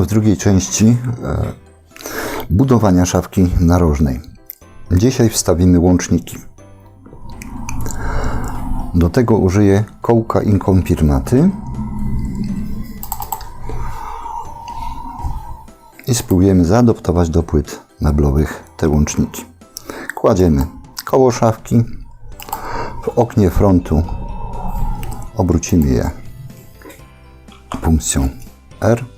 W drugiej części e, budowania szafki narożnej. Dzisiaj wstawimy łączniki. Do tego użyję kołka inkonfirmaty i spróbujemy zaadoptować do płyt meblowych te łączniki. Kładziemy koło szafki, w oknie frontu obrócimy je funkcją R.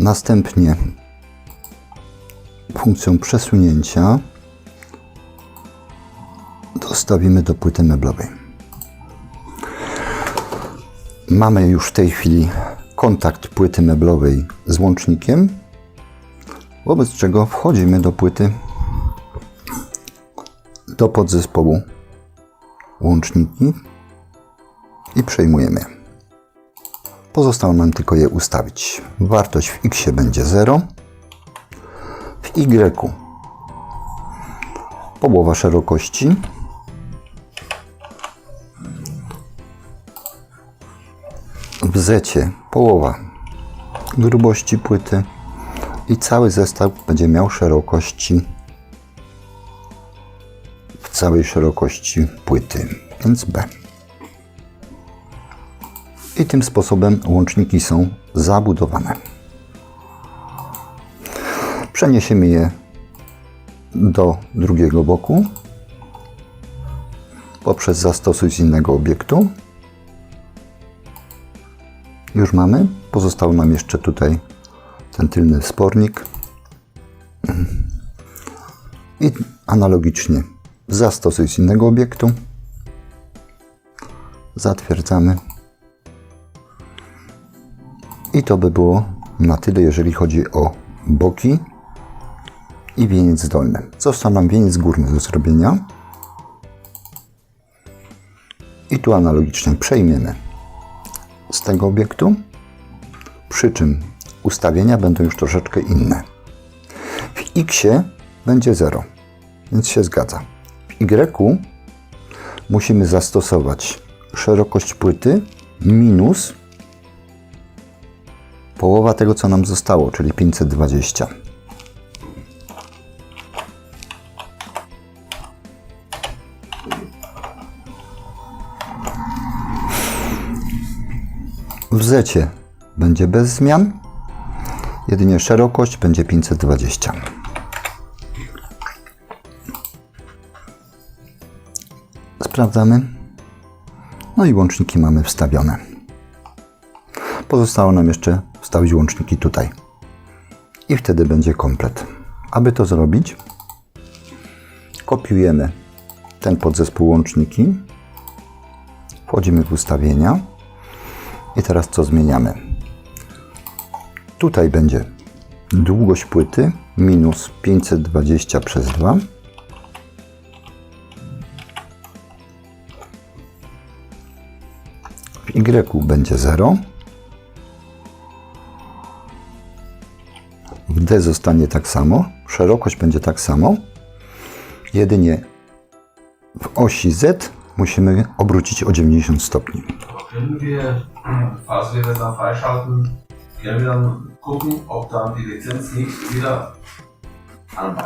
Następnie funkcją przesunięcia dostawimy do płyty meblowej. Mamy już w tej chwili kontakt płyty meblowej z łącznikiem, wobec czego wchodzimy do płyty do podzespołu łączniki i przejmujemy. Pozostało nam tylko je ustawić. Wartość w x będzie 0, w y połowa szerokości, w z połowa grubości płyty. I cały zestaw będzie miał szerokości. W całej szerokości płyty, więc B. I tym sposobem łączniki są zabudowane. Przeniesiemy je do drugiego boku poprzez zastosuj z innego obiektu. Już mamy. Pozostał nam jeszcze tutaj ten tylny wspornik. I analogicznie zastosuj z innego obiektu. Zatwierdzamy. I to by było na tyle, jeżeli chodzi o boki i wieniec dolny. Został nam wieniec górny do zrobienia. I tu analogicznie przejmiemy z tego obiektu, przy czym ustawienia będą już troszeczkę inne. W X będzie 0, więc się zgadza. W Y musimy zastosować szerokość płyty minus połowa tego, co nam zostało, czyli 520. W zecie będzie bez zmian, jedynie szerokość będzie 520. Sprawdzamy. No i łączniki mamy wstawione. Pozostało nam jeszcze wstawić łączniki tutaj. I wtedy będzie komplet. Aby to zrobić, kopiujemy ten podzespół łączniki, wchodzimy w ustawienia i teraz co zmieniamy? Tutaj będzie długość płyty minus 520 przez 2. W Y będzie 0. W D zostanie tak samo. Szerokość będzie tak samo. Jedynie w osi Z musimy obrócić o 90 stopni.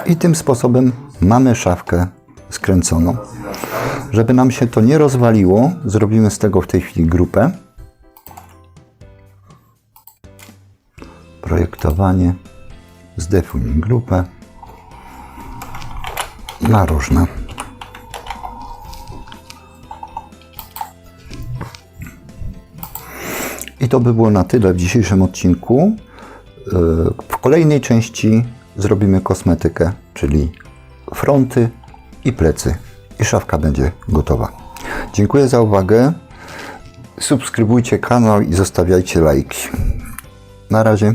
I tym sposobem mamy szafkę skręconą. Żeby nam się to nie rozwaliło, zrobimy z tego w tej chwili grupę. Projektowanie. Zdefiniuj grupę. Narożna. I to by było na tyle w dzisiejszym odcinku. Yy, W kolejnej części zrobimy kosmetykę, czyli fronty i plecy. I szafka będzie gotowa. Dziękuję za uwagę. Subskrybujcie kanał i zostawiajcie lajki. Na razie.